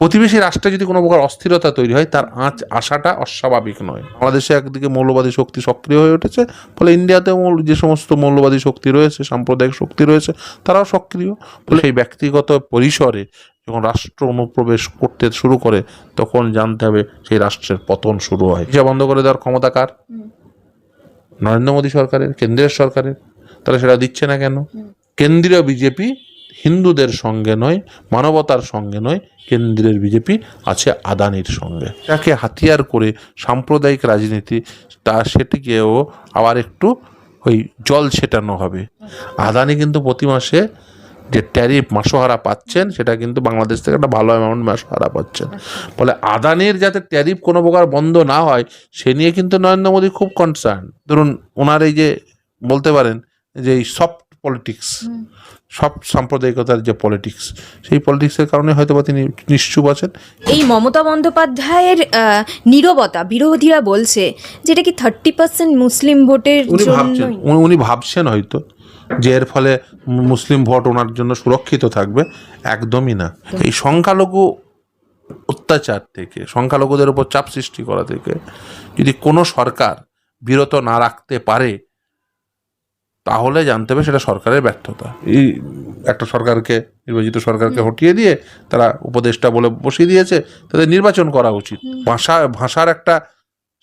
প্রতিবেশী রাষ্ট্রে যদি কোনো প্রকার অস্থিরতা তৈরি হয় তার আঁচ আসাটা অস্বাভাবিক নয়। বাংলাদেশে একদিকে মৌলবাদী শক্তি সক্রিয় হয়ে উঠেছে ফলে ইন্ডিয়াতেও যে সমস্ত মৌলবাদী শক্তি রয়েছে সাম্প্রদায়িক শক্তি রয়েছে তারাও সক্রিয়। ফলে সেই ব্যক্তিগত পরিসরে যখন রাষ্ট্র অনুপ্রবেশ করতে শুরু করে তখন জানতে হবে সেই রাষ্ট্রের পতন শুরু হয়। যা বন্ধ করে দেওয়ার ক্ষমতা কার? নরেন্দ্র মোদী সরকারের কেন্দ্রের সরকারের। তাহলে সেটা দিচ্ছে না কেন? কেন্দ্রীয় বিজেপি হিন্দুদের সঙ্গে নয়, মানবতার সঙ্গে নয়, কেন্দ্রের বিজেপি আছে আদানির সঙ্গে। তাকে হাতিয়ার করে সাম্প্রদায়িক রাজনীতি, তা সেটিকেও আবার একটু ওই জল ছেটানো হবে। আদানি কিন্তু প্রতি মাসে যে ট্যারিফ মাসোহারা পাচ্ছেন, সেটা কিন্তু বাংলাদেশ থেকে একটা ভালো অ্যামাউন্ট মাসোহারা পাচ্ছেন। ফলে আদানির যাতে ট্যারিফ কোনো প্রকার বন্ধ না হয়, সে নিয়ে কিন্তু নরেন্দ্র মোদী খুব কনসার্ন ধরুন, ওনার এই যে বলতে পারেন যে এই সফট পলিটিক্স সব সাম্প্রদায়িকতার যে পলিটিক্স সেই পলিটিক্সের কারণে হয়তো বা তিনি নিশ্চুপ আছেন। এই মমতা বন্দ্যোপাধ্যায়ের নীরবতা বিরোধীরা বলছে যেটা কি থার্টি পার্সেন্ট মুসলিম ভোটের উনি ভাবছেন উনি- উনি ভাবছেন হয়তো যে এর ফলে মুসলিম ভোট ওনার জন্য সুরক্ষিত থাকবে। একদমই না। এই সংখ্যালঘু অত্যাচার থেকে সংখ্যালঘুদের উপর চাপ সৃষ্টি করা থেকে যদি কোনো সরকার বিরত না রাখতে পারে তাহলে জানতে হবে সেটা সরকারের ব্যর্থতা। এই একটা সরকারকে নির্বাচিত সরকারকে হটিয়ে দিয়ে তারা উপদেষ্টা বলে বসিয়ে দিয়েছে তাদের নির্বাচন করা উচিত। ভাষা ভাষার একটা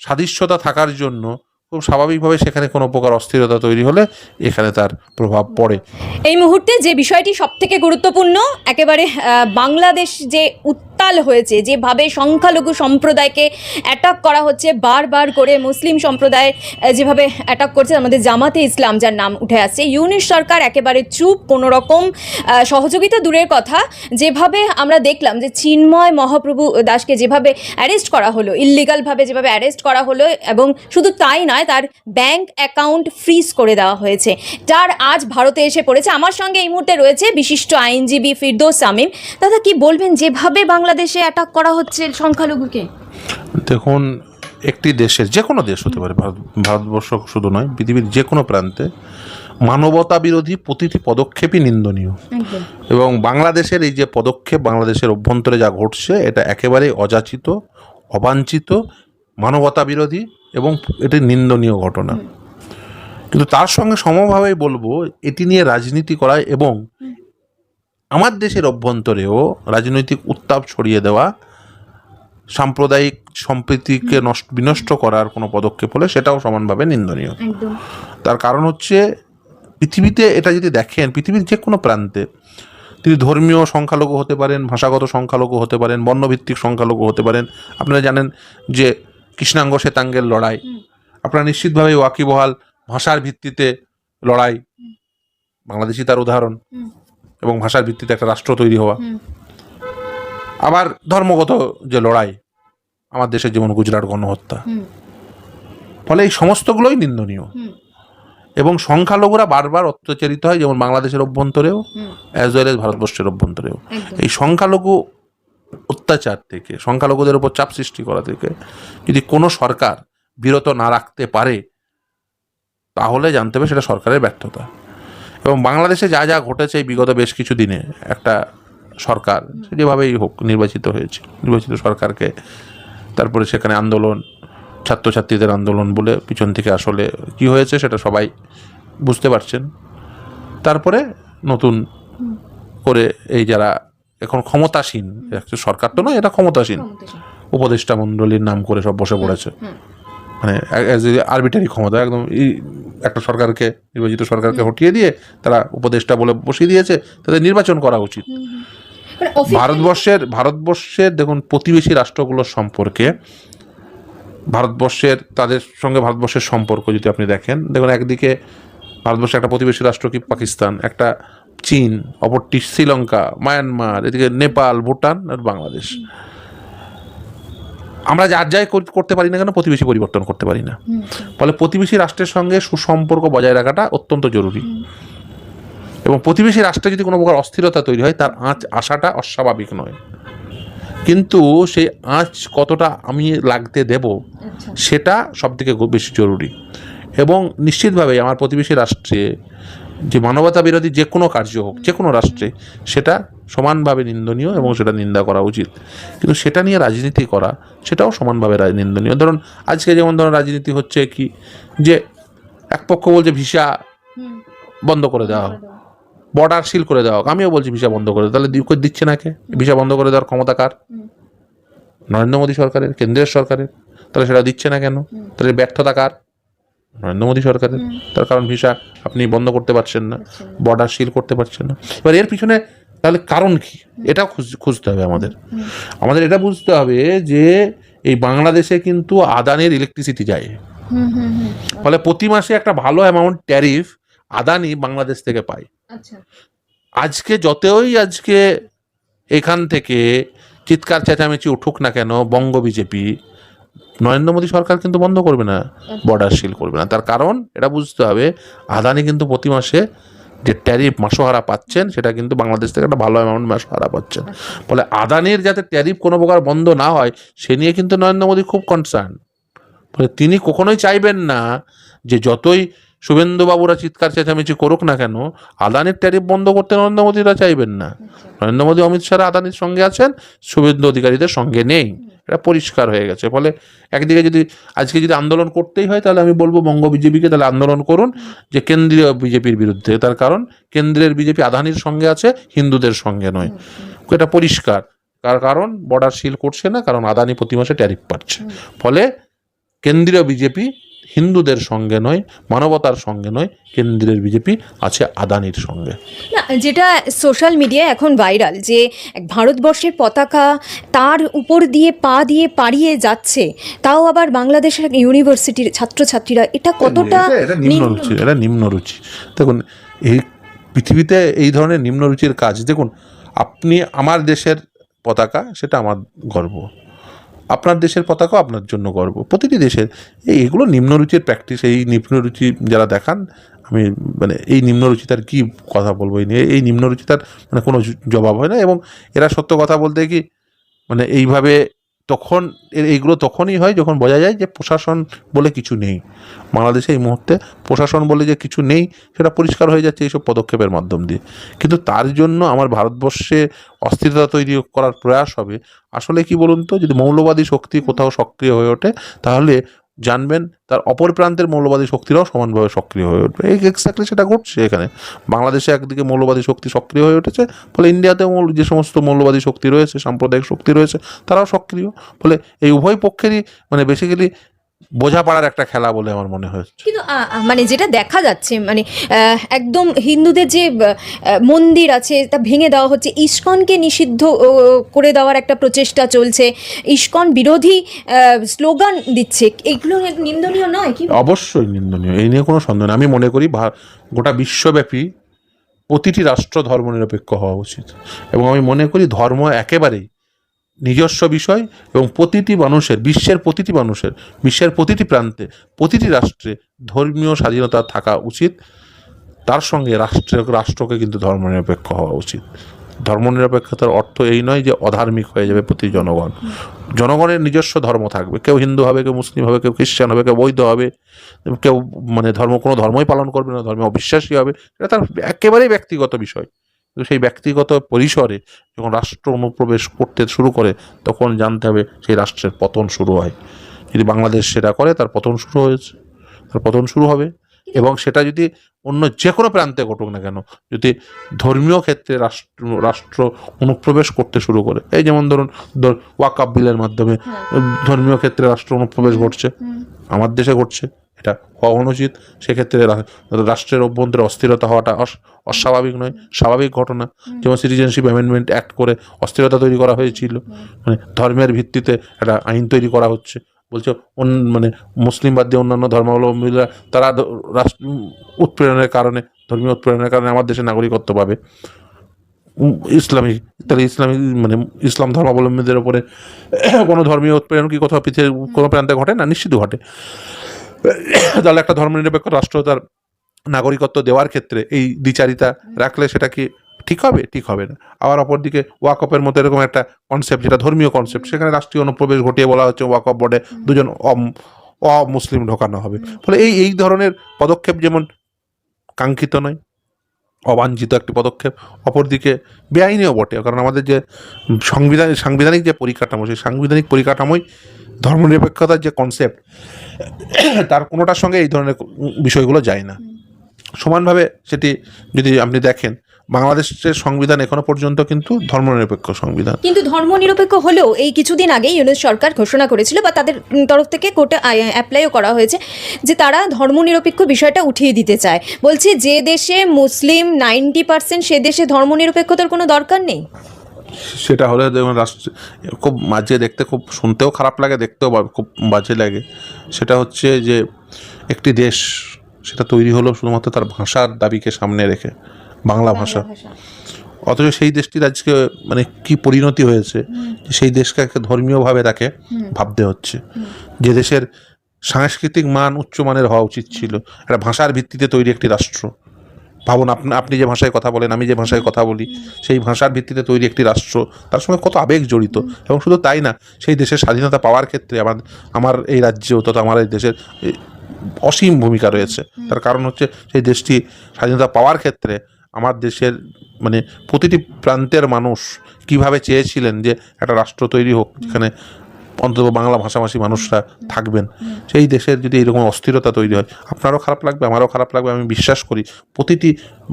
সাদৃশ্যতা থাকার জন্য খুব স্বাভাবিকভাবে সেখানে কোনো প্রকার অস্থিরতা তৈরি হলে এখানে তার প্রভাব পড়ে। এই মুহূর্তে যে বিষয়টি সব থেকে গুরুত্বপূর্ণ একেবারে বাংলাদেশ যে উত্তাল হয়েছে। যেভাবে সংখ্যালঘু সম্প্রদায়কে অ্যাটাক করা হচ্ছে, বারবার করে মুসলিম সম্প্রদায় যেভাবে অ্যাটাক করছে আমাদের জামাতে ইসলাম, যার নাম উঠে আসছে। ইউনিশ সরকার একেবারে চুপ কোনো রকম সহযোগিতা দূরের কথা। যেভাবে আমরা দেখলাম যে চিন্ময় মহাপ্রভু দাসকে যেভাবে অ্যারেস্ট করা হলো ইল্লিগালভাবে যেভাবে অ্যারেস্ট করা হলো, এবং শুধু তাই নয়, তার ব্যাংক অ্যাকাউন্ট ফ্রিজ করে দেওয়া হয়েছে। যার আজ ভারতে এসে পড়েছে। আমার সঙ্গে এই মুহূর্তে রয়েছে বিশিষ্ট আইনজীবী ফিরদৌস সামিম দাদা, কি বলবেন? যেভাবে বাংলাদেশে অ্যাটাক করা হচ্ছে সংখ্যালঘুকে? দেখুন একটি দেশের যে কোনো দেশ হতে পারে ভারত ভারতবর্ষ শুধু নয় পৃথিবীর যে কোনো প্রান্তে মানবতা বিরোধী প্রতিটি পদক্ষেপই নিন্দনীয়। এবং বাংলাদেশের এই যে পদক্ষেপ বাংলাদেশের অভ্যন্তরে যা ঘটছে এটা একেবারেই অযাচিত অবাঞ্ছিত মানবতা বিরোধী এবং এটি নিন্দনীয় ঘটনা। কিন্তু তার সঙ্গে সমভাবেই বলব এটি নিয়ে রাজনীতি করা এবং আমার দেশের অভ্যন্তরেও রাজনৈতিক উত্তাপ ছড়িয়ে দেওয়া সাম্প্রদায়িক সম্প্রীতিকে নষ্ট বিনষ্ট করার কোনো পদক্ষেপ হলে সেটাও সমানভাবে নিন্দনীয়। তার কারণ হচ্ছে পৃথিবীতে এটা যদি দেখেন পৃথিবীর যে কোনো প্রান্তে তিনি ধর্মীয় সংখ্যালঘু হতে পারেন ভাষাগত সংখ্যালঘু হতে পারেন বর্ণভিত্তিক সংখ্যালঘু হতে পারেন আপনারা জানেন যে কৃষ্ণাঙ্গ শ্বেতাঙ্গের লড়াই আপনারা নিশ্চিতভাবে ওয়াকিবহাল ভাষার ভিত্তিতে লড়াই। বাংলাদেশি তার উদাহরণ। এবং ভাষার ভিত্তিতে একটা রাষ্ট্র তৈরি হওয়া। আবার ধর্মগত যে লড়াই আমার দেশের যেমন গুজরাট গণহত্যা। ফলে এই সমস্তগুলোই নিন্দনীয়। এবং সংখ্যালঘুরা বারবার অত্যাচারিত হয় যেমন বাংলাদেশের অভ্যন্তরেও অ্যাজ ওয়েল এজ ভারতবর্ষের অভ্যন্তরেও। এই সংখ্যালঘু অত্যাচার থেকে সংখ্যালঘুদের উপর চাপ সৃষ্টি করা থেকে যদি কোনো সরকার বিরত না রাখতে পারে তাহলে জানতে হবে সেটা সরকারের ব্যর্থতা। এবং বাংলাদেশে যা যা ঘটেছে বিগত বেশ কিছু দিনে একটা সরকার যেভাবেই হোক নির্বাচিত হয়েছে নির্বাচিত সরকারকে তারপরে সেখানে আন্দোলন ছাত্রছাত্রীদের আন্দোলন বলে পিছন থেকে আসলে কি হয়েছে সেটা সবাই বুঝতে পারছেন। তারপরে নতুন করে এই যারা এখন ক্ষমতাসীন সরকার তো নয় এটা ক্ষমতাসীন। উপদেষ্টা মণ্ডলীর নাম করে সব বসে পড়েছে। মানে আরবিটারি ক্ষমতা একদম একটা সরকারকে নির্বাচিত সরকারকে হটিয়ে দিয়ে তারা উপদেষ্টা বলে বসিয়ে দিয়েছে তাদের নির্বাচন করা উচিত। মানে ভারতবর্ষের ভারতবর্ষের দেখুন প্রতিবেশী রাষ্ট্রগুলোর সম্পর্কে ভারতবর্ষের তাদের সঙ্গে ভারতবর্ষের সম্পর্ক যদি আপনি দেখেন দেখুন একদিকে ভারতবর্ষের একটা প্রতিবেশী রাষ্ট্র কি পাকিস্তান একটা চীন অপরটি শ্রীলঙ্কা মায়ানমার এদিকে নেপাল ভুটান আর বাংলাদেশ। আমরা যার যাই করতে পারি না কেন প্রতিবেশী পরিবর্তন করতে পারি না। ফলে প্রতিবেশী রাষ্ট্রের সঙ্গে সুসম্পর্ক বজায় রাখাটা অত্যন্ত জরুরি। এবং প্রতিবেশী রাষ্ট্রে যদি কোনো প্রকার অস্থিরতা তৈরি হয় তার আঁচ আসাটা অস্বাভাবিক নয়। কিন্তু সেই আঁচ কতটা আমি লাগতে দেব আচ্ছা। সেটা সবথেকে গো- বেশি জরুরি। এবং নিশ্চিতভাবে আমার প্রতিবেশী রাষ্ট্রে যে মানবতা বিরোধী যে কোনো কার্য হোক যে কোনো রাষ্ট্রে সেটা সমানভাবে নিন্দনীয় এবং সেটা নিন্দা করা উচিত। কিন্তু সেটা নিয়ে রাজনীতি করা সেটাও সমানভাবে নিন্দনীয়। ধরুন আজকে যেমন ধরুন রাজনীতি হচ্ছে কি যে এক পক্ষ বলছে ভিসা বন্ধ করে দেওয়া হোক বর্ডার সিল করে দেওয়া হোক আমিও বলছি ভিসা বন্ধ করে। তাহলে দিচ্ছে না কে? ভিসা বন্ধ করে দেওয়ার ক্ষমতা কার? নরেন্দ্র মোদী সরকারের কেন্দ্রের সরকারের। তাহলে সেটা দিচ্ছে না কেন? তাহলে ব্যর্থতা কার? নরেন্দ্র মোদী সরকারের। তার কারণ ভিসা আপনি বন্ধ করতে পারছেন না বর্ডার সিল করতে পারছেন না। এবার এর পিছনে তাহলে কারণ কি? এটাও খুঁজ- খুঁজতে হবে আমাদের। আমাদের এটা বুঝতে হবে যে এই বাংলাদেশে কিন্তু আদানির ইলেকট্রিসিটি যায়। ফলে প্রতি মাসে একটা ভালো অ্যামাউন্ট ট্যারিফ আদানি বাংলাদেশ থেকে পায়। আচ্ছা। আজকে যতই আজকে এখান থেকে চিৎকার চেঁচামেচি উঠুক না কেন বঙ্গ বিজেপি নরেন্দ্র মোদী সরকার কিন্তু বন্ধ করবে না বর্ডার সিল করবে না। তার কারণ এটা বুঝতে হবে আদানি কিন্তু প্রতি মাসে যে ট্যারিফ মাসোহারা পাচ্ছেন সেটা কিন্তু বাংলাদেশ থেকে একটা ভালো অ্যামাউন্ট মাসোহারা পাচ্ছেন। ফলে আদানির যাতে ট্যারিফ কোনো প্রকার বন্ধ না হয় সে নিয়ে কিন্তু নরেন্দ্র মোদী খুব কনসার্ন ফলে তিনি কখনোই চাইবেন না যে যতই শুভেন্দুবাবুরা চিৎকার চেঁচামেচি করুক না কেন আদানির ট্যারিফ বন্ধ করতে নরেন্দ্র মোদীরা চাইবেন না। নরেন্দ্র মোদী অমিত শাহ আদানির সঙ্গে আছেন শুভেন্দু অধিকারীদের সঙ্গে নেই। এটা পরিষ্কার হয়ে গেছে। ফলে একদিকে যদি, আজকে যদি আন্দোলন করতেই হয়, তাহলে আমি বলব বঙ্গ বিজেপিকে তাহলে আন্দোলন করুন যে কেন্দ্রীয় বিজেপির বিরুদ্ধে। তার কারণ কেন্দ্রের বিজেপি আধানির সঙ্গে আছে, হিন্দুদের সঙ্গে নয়। এটা পরিষ্কার। তার কারণ বর্ডার সিল করছে না, কারণ আদানি প্রতি মাসে ট্যারিফ পাচ্ছে। ফলে কেন্দ্রীয় বিজেপি হিন্দুদের সঙ্গে নয় মানবতার সঙ্গে নয় কেন্দ্রের বিজেপি আছে আদানির সঙ্গে। না যেটা সোশ্যাল মিডিয়ায় এখন ভাইরাল যে এক ভারতবর্ষের পতাকা তার উপর দিয়ে পা দিয়ে পাড়িয়ে যাচ্ছে তাও আবার বাংলাদেশের এক ইউনিভার্সিটির ছাত্রছাত্রীরা। এটা কতটা এটা- এটা নিম্ন নিম্ন- এটা নিম্ন দেখুন এই পৃথিবীতে এই ধরনের নিম্নরুচির কাজ দেখুন আপনি আমার দেশের পতাকা সেটা আমার গর্ব। আপনার দেশের পতাকাও আপনার জন্য গর্ব। প্রতিটি দেশের এই এগুলো নিম্নরুচির প্র্যাকটিস এই নিম্নরুচি যারা দেখান, আমি মানে এই নিম্নরুচিতার কি কথা বলব, এই নিয়ে, এই নিম্নরুচিতার মানে কোনো জবাব হয় না এবং এরা সত্য কথা বলতে কি মানে এইভাবে তখন এইগুলো তখনই হয় যখন বোঝা যায় যে প্রশাসন বলে কিছু নেই। বাংলাদেশে এই মুহূর্তে প্রশাসন বলে যে কিছু নেই, সেটা পরিষ্কার হয়ে যাচ্ছে এইসব পদক্ষেপের মাধ্যম দিয়ে। কিন্তু তার জন্য আমার ভারতবর্ষে অস্থিরতা তৈরি করার প্রয়াস হবে। আসলে কি বলুন তো, যদি মৌলবাদী শক্তি কোথাও সক্রিয় হয়ে ওঠে, তাহলে জানবেন, তার অপর প্রান্তের মৌলবাদী শক্তিরাও সমানভাবে সক্রিয় হয়ে উঠবে। এই এক্স্যাক্টলি সেটা ঘটছে এখানে। বাংলাদেশে একদিকে মৌলবাদী শক্তি সক্রিয় হয়ে উঠেছে, ফলে ইন্ডিয়াতেও যে সমস্ত মৌলবাদী শক্তি রয়েছে, সাম্প্রদায়িক শক্তি রয়েছে, তারাও সক্রিয়। ফলে এই উভয় পক্ষেরই মানে বেসিক্যালি বোঝাপড়ার একটা খেলা বলে আমার মনে হচ্ছে কিন্তু মানে যেটা দেখা যাচ্ছে মানে একদম হিন্দুদের যে মন্দির আছে তা ভেঙে দেওয়া হচ্ছে ইস্কনকে নিষিদ্ধ করে দেওয়ার একটা প্রচেষ্টা চলছে ইস্কন বিরোধী স্লোগান দিচ্ছে এগুলো নিন্দনীয় নয় কি? অবশ্যই নিন্দনীয় এই নিয়ে কোনো সন্দেহ নেই। আমি মনে করি গোটা বিশ্বব্যাপী প্রতিটি রাষ্ট্র ধর্মনিরপেক্ষ হওয়া উচিত। এবং আমি মনে করি ধর্ম একেবারেই নিজস্ব বিষয় এবং প্রতিটি মানুষের, বিশ্বের প্রতিটি মানুষের, বিশ্বের প্রতিটি প্রান্তে, প্রতিটি রাষ্ট্রে ধর্মীয় স্বাধীনতা থাকা উচিত। তার সঙ্গে রাষ্ট্র, রাষ্ট্রকে কিন্তু ধর্মনিরপেক্ষ হওয়া উচিত। ধর্মনিরপেক্ষতার অর্থ এই নয় যে অধার্মিক হয়ে যাবে প্রতি জনগণ। জনগণের নিজস্ব ধর্ম থাকবে। কেউ হিন্দু হবে, কেউ মুসলিম হবে, কেউ খ্রিস্টান হবে, কেউ বৈধ হবে, কেউ মানে ধর্ম, কোনো ধর্মই পালন করবে না, ধর্মে অবিশ্বাসী হবে। এটা তার একেবারেই ব্যক্তিগত বিষয়। কিন্তু সেই ব্যক্তিগত পরিসরে যখন রাষ্ট্র অনুপ্রবেশ করতে শুরু করে তখন জানতে হবে সেই রাষ্ট্রের পতন শুরু হয়। যদি বাংলাদেশ সেটা করে তার পতন শুরু হয়েছে। তার পতন শুরু হবে। এবং সেটা যদি অন্য যে কোনো প্রান্তে ঘটুক না কেন যদি ধর্মীয় ক্ষেত্রে রাষ্ট্র রাষ্ট্র অনুপ্রবেশ করতে শুরু করে এই যেমন ধরুন ধর- ওয়াকাব বিলের মাধ্যমে ধর্মীয় ক্ষেত্রে রাষ্ট্র অনুপ্রবেশ ঘটছে। আমার দেশে ঘটছে। এটা হওয়া অনুচিত। সেক্ষেত্রে রাষ্ট্রের অভ্যন্তরে অস্থিরতা হওয়াটা অস- অস্বাভাবিক নয় স্বাভাবিক ঘটনা। যেমন সিটিজেনশিপ অ্যামেন্ডমেন্ট অ্যাক্ট করে অস্থিরতা তৈরি করা হয়েছিল মানে ধর্মের ভিত্তিতে একটা আইন তৈরি করা হচ্ছে। বলছে অন্য মানে মুসলিম বাদ দিয়ে অন্যান্য ধর্মাবলম্বীরা তারা রাষ্ট্র উৎপীড়নের কারণে ধর্মীয় উৎপীড়নের কারণে আমার দেশে নাগরিকত্ব পাবে। ইসলামী তাহলে ইসলামী মানে ইসলাম ধর্মাবলম্বীদের ওপরে কোনো ধর্মীয় উৎপীড়ন কি কোথাও পৃথিবীর কোনো প্রান্তে ঘটে না? নিশ্চিত ঘটে। তাহলে একটা ধর্মনিরপেক্ষ রাষ্ট্র তার নাগরিকত্ব দেওয়ার ক্ষেত্রে এই দ্বিচারিতা রাখলে সেটা কি ঠিক হবে? ঠিক হবে না। আবার অপরদিকে ওয়াকপের মতো এরকম একটা কনসেপ্ট যেটা ধর্মীয় কনসেপ্ট সেখানে রাষ্ট্রীয় অনুপ্রবেশ ঘটিয়ে বলা হচ্ছে ওয়াকপ বোর্ডে দুজন অম- অমুসলিম ঢোকানো হবে। ফলে এই এই ধরনের পদক্ষেপ যেমন কাঙ্ক্ষিত নয়, অবাঞ্ছিত একটি পদক্ষেপ, অপরদিকে বেআইনিও বটে। কারণ আমাদের যে সংবিধান, সাংবিধানিক যে পরিকাঠামো, সেই সাংবিধানিক পরিকাঠামোই ধর্মনিরপেক্ষতার যে কনসেপ্ট তার কোনোটার সঙ্গে এই ধরনের বিষয়গুলো যায় না। সমানভাবে সেটি যদি আপনি দেখেন, বাংলাদেশের সংবিধান এখনও পর্যন্ত কিন্তু ধর্মনিরপেক্ষ সংবিধান। কিন্তু ধর্মনিরপেক্ষ হলেও এই কিছুদিন আগেই ইউনুস সরকার ঘোষণা করেছিল বা তাদের তরফ থেকে কোর্টে অ্যাপ্লাইও করা হয়েছে যে তারা ধর্মনিরপেক্ষ বিষয়টা উঠিয়ে দিতে চায়। বলছি যে দেশে মুসলিম নাইনটি পার্সেন্ট, সে দেশে ধর্মনিরপেক্ষতার কোনো দরকার নেই। সেটা হলে দেখুন রাষ্ট্র খুব মাঝে দেখতে খুব শুনতেও খারাপ লাগে দেখতেও খুব বাজে লাগে। সেটা হচ্ছে যে একটি দেশ সেটা তৈরি হলো শুধুমাত্র তার ভাষার দাবিকে সামনে রেখে বাংলা ভাষা। অথচ সেই দেশটির আজকে মানে কি পরিণতি হয়েছে সেই দেশকে একটা ধর্মীয়ভাবে তাকে ভাবতে হচ্ছে। যে দেশের সাংস্কৃতিক মান উচ্চমানের হওয়া উচিত ছিল। একটা ভাষার ভিত্তিতে তৈরি একটি রাষ্ট্র। ভাবুন আপনি যে ভাষায় কথা বলেন, আমি যে ভাষায় কথা বলি, সেই ভাষার ভিত্তিতে তৈরি একটি রাষ্ট্র, তার সঙ্গে কত আবেগ জড়িত। এবং শুধু তাই না, সেই দেশের স্বাধীনতা পাওয়ার ক্ষেত্রে আমার আমার এই রাজ্যেও তথা আমার এই দেশের অসীম ভূমিকা রয়েছে। তার কারণ হচ্ছে, সেই দেশটি স্বাধীনতা পাওয়ার ক্ষেত্রে আমার দেশের মানে প্রতিটি প্রান্তের মানুষ কীভাবে চেয়েছিলেন যে একটা রাষ্ট্র তৈরি হোক, যেখানে অন্তত বাংলা ভাষাভাষী মানুষরা থাকবেন। সেই দেশের যদি এরকম অস্থিরতা তৈরি হয়, আপনারও খারাপ লাগবে, আমারও খারাপ লাগবে, আমি বিশ্বাস করি। প্রতিটি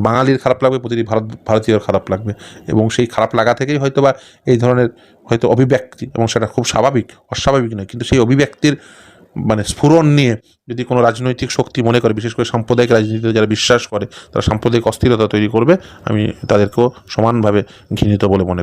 বাঙালির খারাপ লাগবে, প্রতিটি ভারত, ভারতীয়র খারাপ লাগবে। এবং সেই খারাপ লাগা থেকেই হয়তো বা এই ধরনের হয়তো অভিব্যক্তি, এবং সেটা খুব স্বাভাবিক, অস্বাভাবিক নয়, কিন্তু সেই অভিব্যক্তির মানে স্ফুরণ নিয়ে যদি কোনো রাজনৈতিক শক্তি মনে করে, বিশেষ করে সাম্প্রদায়িক রাজনীতিতে যারা বিশ্বাস করে, তারা সাম্প্রদায়িক অস্থিরতা তৈরি করবে, আমি তাদেরকেও সমানভাবে ঘৃণিত বলে মনে করি।